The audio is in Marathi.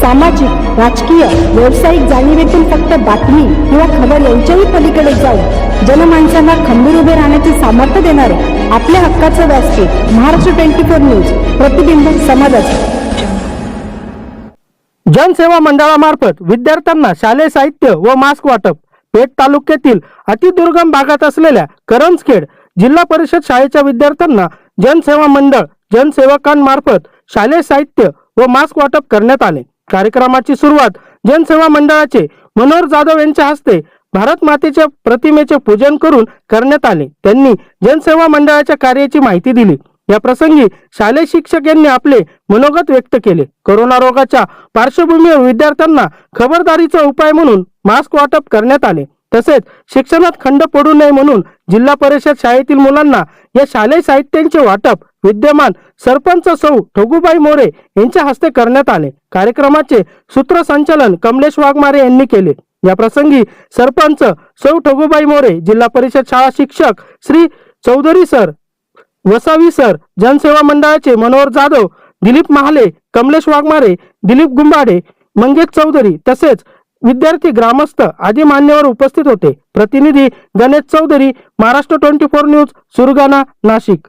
सामाजिक राजकीय व्यावसायिक जाणीवेतून फक्त बातमी किंवा खबर यांच्याही पलीकडे जाऊन जनमानसांना खंबीर उभे राहण्याचे सामर्थ्य देणारे आपल्या हक्काचं व्यासपीठ महाराष्ट्र ट्वेंटी फोर न्यूज प्रतिबिंब समाजाचे. जनसेवा मंडळामार्फत विद्यार्थ्यांना शालेय साहित्य व मास्क वाटप पेठ तालुक्यातील अतिदुर्गम भागात असलेल्या करंजखेड जिल्हा परिषद शाळेच्या विद्यार्थ्यांना जनसेवा मंडळ जनसेवकांमार्फत शालेय साहित्य व मास्क वाटप करण्यात आले. कार्यक्रमाची सुरुवात जनसेवा मंडळाचे मनोहर जाधव यांच्या हस्ते भारत मातेच्या प्रतिमेचे पूजन करून करण्यात आले. त्यांनी जनसेवा मंडळाच्या कार्याची माहिती दिली. या प्रसंगी शालेय शिक्षक यांनी आपले मनोगत व्यक्त केले. कोरोना रोगाच्या पार्श्वभूमीवर विद्यार्थ्यांना खबरदारीचा उपाय म्हणून मास्क वाटप करण्यात आले. तसेच शिक्षणात खंड पडू नये म्हणून जिल्हा परिषद शाळेतील मुलांना या शालेय साहित्यांचे वाटप विद्यमान सरपंच सौ ठोगूबाई मोरे यांच्या हस्ते करण्यात आले. कार्यक्रमाचे सूत्रसंचालन कमलेश वाघमारे यांनी केले. या प्रसंगी सरपंच सौ ठोगूबाई मोरे जिल्हा परिषद शाळा शिक्षक श्री चौधरी सर वसावी सर जनसेवा मंडळाचे मनोहर जाधव दिलीप महाले कमलेश वाघमारे दिलीप गुंबाडे मंगेश चौधरी तसेच विद्यार्थी ग्रामस्थ आदी मान्यवर उपस्थित होते. प्रतिनिधी Ganesh Chaudhari Maharashtra twenty four news Surgana Nashik.